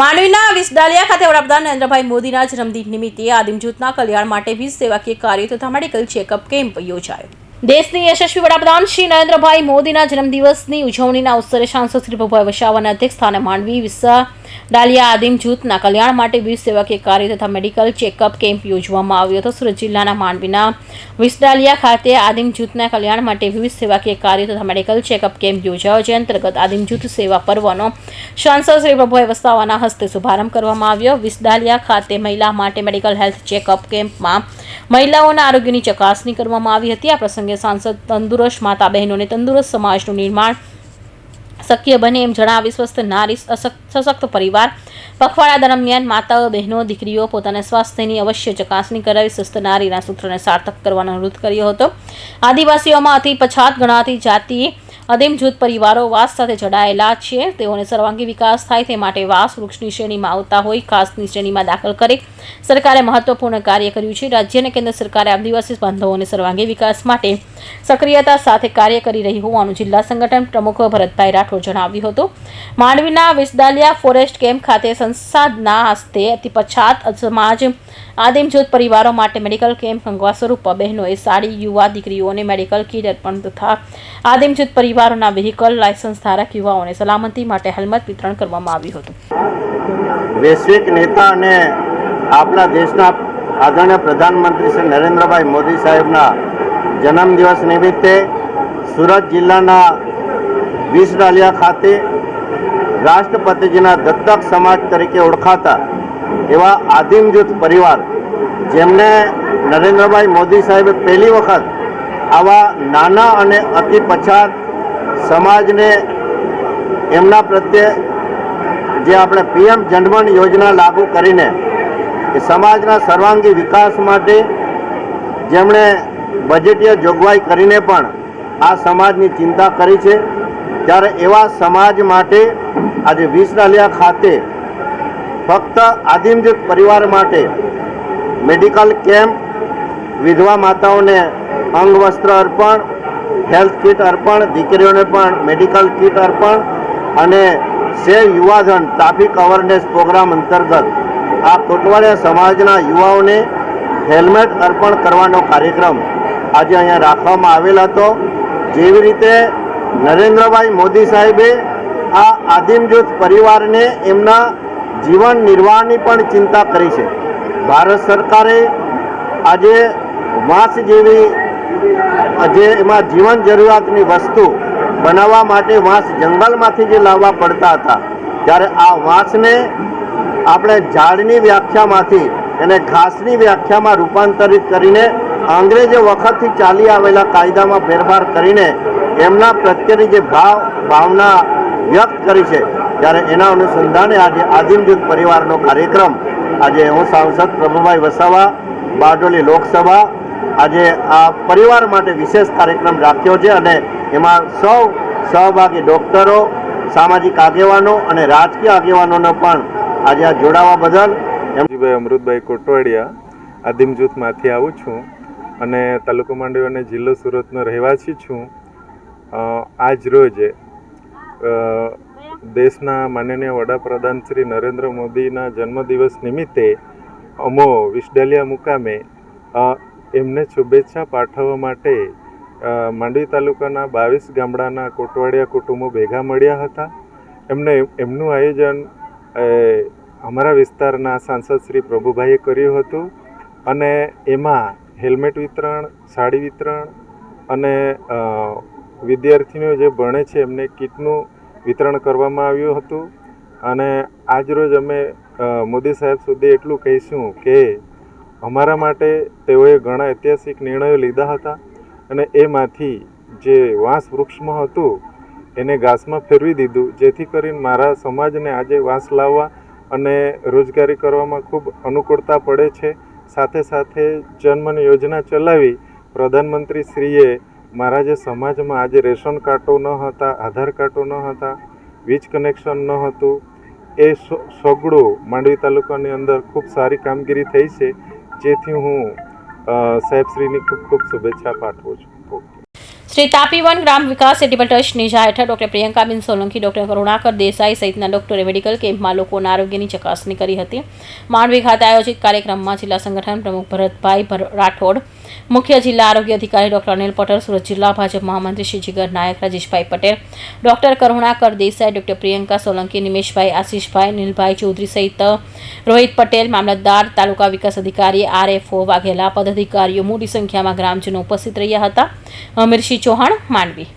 માંડવીના વિસડાલિયા ખાતે વડાપ્રધાન નરેન્દ્રભાઈ મોદીના જન્મદિન નિમિત્તે આદિમ જૂથના કલ્યાણ માટે વીસ સેવાકીય કાર્યો તથા મેડિકલ ચેકઅપ કેમ્પ યોજાયો. દેશની યશસ્વી વડાપ્રધાન શ્રી નરેન્દ્રભાઈ મોદીના જન્મદિવસની ઉજવણીના અવસરે સાંસદ શ્રી પ્રભુભાઈ વસાવાના અધ્યક્ષસ્થાને માંડવી વિસા ડાલિયા આદિમ જૂથના કલ્યાણ માટે વીસ સેવાકીય કાર્ય તથા મેડિકલ ચેકઅપ કેમ્પ યોજવામાં આવ્યો હતો. સુરત જિલ્લાના માંડવીના વિસડાલિયા ખાતે આદિમ જૂથના કલ્યાણ માટે વિવિધ સેવાકીય કાર્ય તથા મેડિકલ ચેકઅપ કેમ્પ યોજાયો, જે અંતર્ગત આદિમ જૂથ સેવા પર્વનો સાંસદ શ્રી પ્રભુભાઈ વસાવાના હસ્તે શુભારંભ કરવામાં આવ્યો. વિસડાલિયા ખાતે મહિલા માટે મેડિકલ હેલ્થ ચેકઅપ કેમ્પમાં મહિલાઓના આરોગ્યની ચકાસણી કરવામાં આવી હતી. આ પ્રસંગે સાંસદ તંદુરસ્ત માતા બહેનોને તંદુરસ્ત સમાજનું નિર્માણ શક્ય બને એમ જણાવી સ્વસ્થ નારી સશક્ત પરિવાર. પખવાડા દરમિયાન માતાઓ, બહેનો, દીકરીઓ પોતાના સ્વાસ્થ્યની અવશ્ય ચકાસણી કરાવી સ્વસ્થ નારીના સૂત્રને સાર્થક કરવાનો અનુરોધ કર્યો હતો. આદિવાસીઓમાં અતિ પછાત ગણાતી જાતિ, અદીમ જૂથ પરિવારો વાસ સાથે જોડાયેલા છે. તેઓને સર્વાંગી વિકાસ થાય તે માટે વાસ વૃક્ષની શ્રેણીમાં આવતા હોય ખાસની શ્રેણીમાં દાખલ કરી. સરકારે મહત્વપૂર્ણ કાર્ય કર્યું છે. રાજ્ય અને કેન્દ્ર સરકારે આદિવાસી બાંધવોને સર્વાંગી વિકાસ માટે સક્રિયતા સાથે કાર્ય કરી રહી હોવાનું જિલ્લા સંગઠન પ્રમુખ ભરતભાઈ રાઠોડ જણાવ્યું હતું. માંડવીના વિસદાલિયા ફોરેસ્ટ કેમ્પ ખાતે સંસદના હસ્તે અતિ પછાત સમાજ આદિમ પરિવારો માટે મેડિકલ કેમ્પ કંગવા સ્વરૂપ બહેનોએ સાડી, યુવા દીકરીઓને મેડિકલ કીટ અર્પણ તથા આદિમ જૂથ પરિવારોના વ્હીકલ લાયસન્સ ધારક યુવાઓને સલામતી માટે હેલ્મેટ વિતરણ કરવામાં આવ્યું હતું. વૈશ્વિક નેતા અને આપણા દેશના આદરણીય પ્રધાનમંત્રી શ્રી નરેન્દ્રભાઈ મોદી સાહેબના જન્મદિવસ નિમિત્તે સુરત જિલ્લાના વીસડાલિયા ખાતે રાષ્ટ્રપતિજીના દત્તક સમાજ તરીકે ઓળખાતા એવા આદિમ જૂથ પરિવાર જેમને નરેન્દ્રભાઈ મોદી સાહેબે પહેલી વખત આવા નાના અને અતિ પછાત સમાજને એમના પ્રત્યે જે આપણે પીએમ જનધન યોજના લાગુ કરીને એ સમાજના સર્વાંગી વિકાસ માટે જેમણે બજેટીય જોગવાઈ કરીને પણ આ સમાજની ચિંતા કરી છે. ત્યારે એવા સમાજ માટે આજે વીસડાલિયા ખાતે ફક્ત આદિમ પરિવાર માટે મેડિકલ કેમ્પ વિધવા માતાઓને અંગવસ્ત્ર અર્પણ હેલ્થ કીટ અર્પણ, દીકરીઓને પણ મેડિકલ કીટ અર્પણ અને સેવ યુવાધન ટ્રાફિક અવેરનેસ પ્રોગ્રામ અંતર્ગત આ કોટવાડિયા સમાજના યુવાઓને હેલ્મેટ અર્પણ કરવાનો કાર્યક્રમ આજે અહીંયા રાખવામાં આવેલ હતો. જેવી રીતે નરેન્દ્રભાઈ મોદી સાહેબે આ આદિમ જૂથ પરિવારને એમના જીવન નિર્વાહની પણ ચિંતા કરી છે. ભારત સરકારે આજે વાંસ જેવી જે એમાં જીવન જરૂરિયાતની વસ્તુ બનાવવા માટે વાંસ જંગલમાંથી જે લાવવા પડતા હતા, ત્યારે આ વાંસને આપણે ઝાડની વ્યાખ્યામાંથી એને ઘાસની વ્યાખ્યામાં રૂપાંતરિત કરીને અંગ્રેજો વખતથી ચાલી આવેલા કાયદામાં ફેરફાર કરીને એમના પ્રત્યેની જે ભાવ, ભાવના વ્યક્ત કરી છે, ત્યારે એના અનુસંધાને આજે આદિમ પરિવારનો કાર્યક્રમ. આજે હું સાંસદ પ્રભુભાઈ વસાવા, બારડોલી લોકસભા, આજે આ પરિવાર માટે વિશેષ કાર્યક્રમ રાખ્યો છે અને એમાં સૌ સહભાગી ડૉક્ટરો, સામાજિક આગેવાનો અને રાજકીય આગેવાનોનો પણ આજે આ જોડાવા બદલ એમજીભાઈ અમૃતભાઈ કોટવાડિયા આદિમ જૂથમાંથી આવું છું અને તાલુકો માંડવી અને જિલ્લો સુરતનો રહેવાસી છું. આજ રોજ દેશના માનનીય વડાપ્રધાન શ્રી નરેન્દ્ર મોદીના જન્મદિવસ નિમિત્તે અમો વિસડલિયા મુકામે એમને શુભેચ્છા પાઠવવા માટે માંડવી તાલુકાના બાવીસ ગામડાના કોટવાડિયા કુટુંબો ભેગા મળ્યા હતા. એમને એમનું આયોજન અમારા વિસ્તારના સાંસદ શ્રી પ્રભુભાઈએ કર્યું હતું અને એમાં હેલ્મેટ વિતરણ, સાડી વિતરણ અને વિદ્યાર્થીઓ જે ભણે છે એમને કીટનું વિતરણ કરવામાં આવ્યું હતું. અને આજરોજ અમે મોદી સાહેબ સુધી એટલું કહીશું કે અમારા માટે તેઓએ ઘણા ઐતિહાસિક નિર્ણયો લીધા હતા અને એમાંથી જે વાંસ વૃક્ષમાં હતું એને ઘાસમાં ફેરવી દીધું. જેથી કરીને મારા સમાજને આજે વાંસ લાવવા અને રોજગારી કરવામાં ખૂબ અનુકૂળતા પડે છે. સાથે સાથે જનમન યોજના ચલાવી પ્રધાનમંત્રી શ્રીએ મારા જે સમાજમાં આજે રેશન કાર્ડો ન હતા, આધાર કાર્ડો ન હતા, વીજ કનેક્શન ન હતું, એ સગડું માંડવી તાલુકાની અંદર ખૂબ સારી કામગીરી થઈ છે. જેથી હું સાહેબશ્રીની ખૂબ ખૂબ શુભેચ્છા પાઠવું છું. શ્રી તાપીવન ગ્રામ વિકાસ ચેરિટેબલ ટ્રસ્ટ નિઝા હેઠળ ડોક્ટર પ્રિયંકાબેન સોલંકી, ડોક્ટર કરુણાકર દેસાઈ સહિતના ડોક્ટરે મેડિકલ કેમ્પમાં લોકોના આરોગ્યની ચકાસણી કરી હતી. માંડવી ખાતે આયોજિત કાર્યક્રમમાં જિલ્લા સંગઠન પ્રમુખ ભરતભાઈ રાઠોડ, મુખ્ય જિલ્લા આરોગ્ય અધિકારી ડોક્ટર અનિલ પટેલ, સુરત જિલ્લા ભાજપ મહામંત્રી શ્રી જીગર નાયક, રાજેશભાઈ પટેલ, ડોક્ટર કરુણાકર દેસાઈ, ડોક્ટર પ્રિયંકા સોલંકી, નિમેશભાઈ આશીષભાઈ, નીલભાઈ ચૌધરી સહિત રોહિત પટેલ, મામલતદાર, તાલુકા વિકાસ અધિકારી, આરએફઓ વાઘેલા, પદાધિકારીઓ મોટી સંખ્યામાં ગ્રામજનો ઉપસ્થિત રહ્યા હતા. અમીરસિંહ ચૌહાણ માંડવી